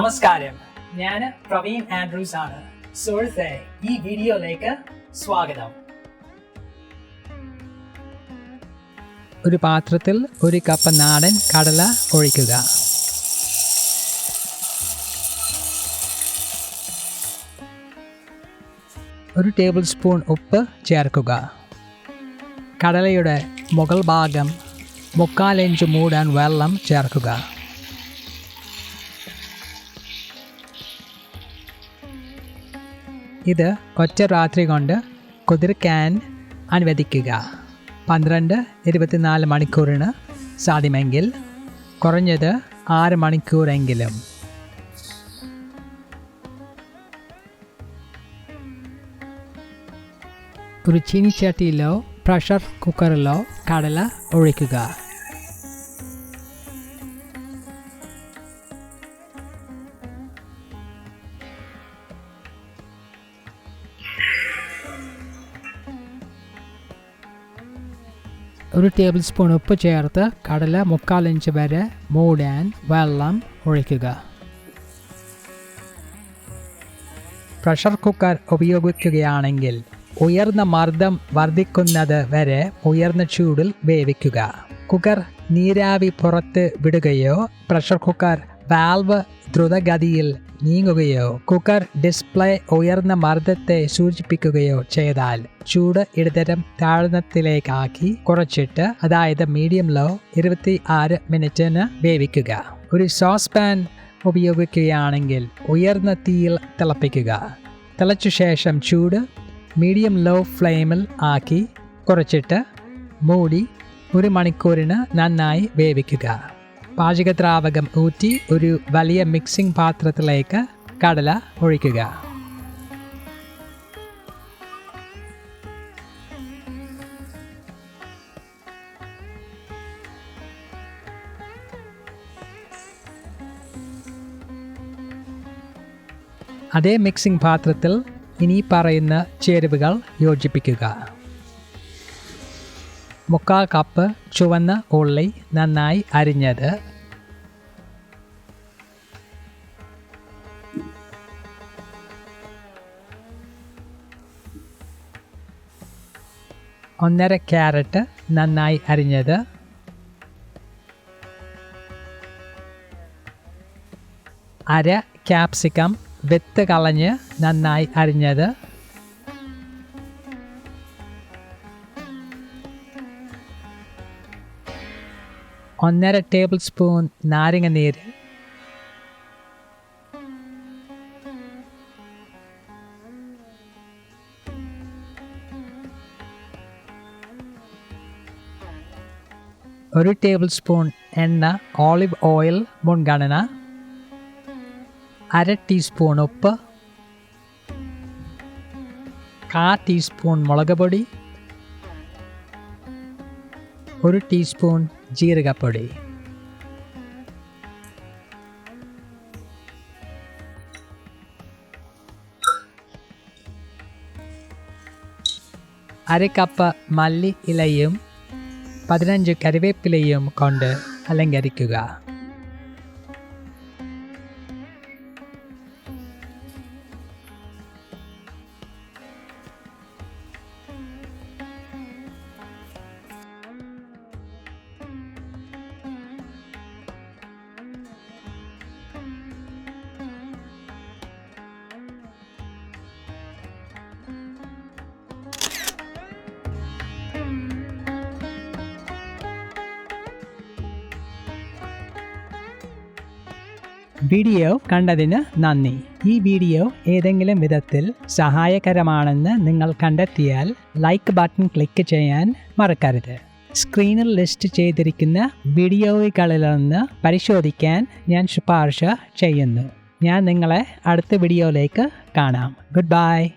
നമസ്കാരം. ഞാൻ പ്രവീൺ ആൻഡ്രൂസ് ആണ്. സുഹൃത്തെ ഈ വീഡിയോയിലേക്ക് സ്വാഗതം. ഒരു പാത്രത്തിൽ ഒരു കപ്പ് നാടൻ കടല ഒഴിക്കുക. ഒരു ടേബിൾ സ്പൂൺ ഉപ്പ് ചേർക്കുക. കടലയുടെ മുകൾ ഭാഗം മുക്കാൽ ഇഞ്ച് മൂടാൻ വെള്ളം ചേർക്കുക. ഇത് ഒറ്റ രാത്രി കൊണ്ട് കുതിർക്കാൻ അനുവദിക്കുക. പന്ത്രണ്ട് ഇരുപത്തിനാല് മണിക്കൂറിന് സാധ്യമെങ്കിൽ കുറഞ്ഞത് ആറ് മണിക്കൂറെങ്കിലും. ഒരു ചീനിച്ചട്ടിയിലോ പ്രഷർ കുക്കറിലോ കടല ഒഴിക്കുക. ഒരു ടേബിൾ സ്പൂൺ ഉപ്പ് ചേർത്ത് കടല മുക്കാൽ ഇഞ്ച് വരെ മൂടാൻ വെള്ളം ഒഴിക്കുക. പ്രഷർ കുക്കർ ഉപയോഗിക്കുകയാണെങ്കിൽ ഉയർന്ന മർദ്ദം വർദ്ധിക്കുന്നത് വരെ ഉയർന്ന ചൂടിൽ വേവിക്കുക. കുക്കർ നീരാവി പുറത്ത് വിടുകയോ പ്രഷർ കുക്കർ വാൽവ് ദ്രുതഗതിയിൽ നീങ്ങുകയോ കുക്കർ ഡിസ്പ്ലേ ഉയർന്ന മർദ്ദത്തെ സൂചിപ്പിക്കുകയോ ചെയ്താൽ ചൂട് ഇടതരം താഴ്ന്നത്തിലേക്കാക്കി കുറച്ചിട്ട് അതായത് മീഡിയം ലോ ഇരുപത്തി ആറ് മിനിറ്റിന് വേവിക്കുക. ഒരു സോസ് പാൻ ഉപയോഗിക്കുകയാണെങ്കിൽ ഉയർന്ന തീയിൽ തിളപ്പിക്കുക. തിളച്ച ശേഷം ചൂട് മീഡിയം ലോ ഫ്ലെയിമിൽ ആക്കി കുറച്ചിട്ട് മൂടി ഒരു മണിക്കൂറിന് നന്നായി വേവിക്കുക. പാചകദ്രാവകം ഊറ്റി ഒരു വലിയ മിക്സിംഗ് പാത്രത്തിലേക്ക് കടല ഒഴിക്കുക. അതേ മിക്സിംഗ് പാത്രത്തിൽ ഇനി പറയുന്ന ചേരുവകൾ യോജിപ്പിക്കുക. മുക്കാൽ കപ്പ് ചുവന്ന ഉള്ളി നന്നായി അരിഞ്ഞത് ഒന്നര ക്യാരറ്റ് നന്നായി അരിഞ്ഞത്. അര ക്യാപ്സിക്കം വിത്ത് കളഞ്ഞ് നന്നായി അരിഞ്ഞത്. ഒന്നര ടേബിൾ സ്പൂൺ നാരങ്ങ നീര് ഒരു ടേബിൾ സ്പൂൺ എണ്ണ ഓളിവ് ഓയിൽ മുൻഗണന അര ടീസ്പൂൺ ഉപ്പ് കാ ടീസ്പൂൺ മുളക് പൊടി ഒരു ടീസ്പൂൺ ജീരകപ്പൊടി. അര കപ്പ് മല്ലി ഇലയും பதினஞ்சு கருவேப்பிலையும் கொண்டு அலங்கரிக்குக വീഡിയോ കണ്ടതിന് നന്ദി. ഈ വീഡിയോ ഏതെങ്കിലും വിധത്തിൽ സഹായകരമാണെന്ന് നിങ്ങൾ കണ്ടെത്തിയാൽ ലൈക്ക് ബട്ടൺ ക്ലിക്ക് ചെയ്യാൻ മറക്കരുത്. സ്ക്രീനിൽ ലിസ്റ്റ് ചെയ്തിരിക്കുന്ന വീഡിയോകളിൽ നിന്ന് പരിശോധിക്കാൻ ഞാൻ ശുപാർശ ചെയ്യുന്നു. ഞാൻ നിങ്ങളെ അടുത്ത വീഡിയോയിലേക്ക് കാണാം. Good bye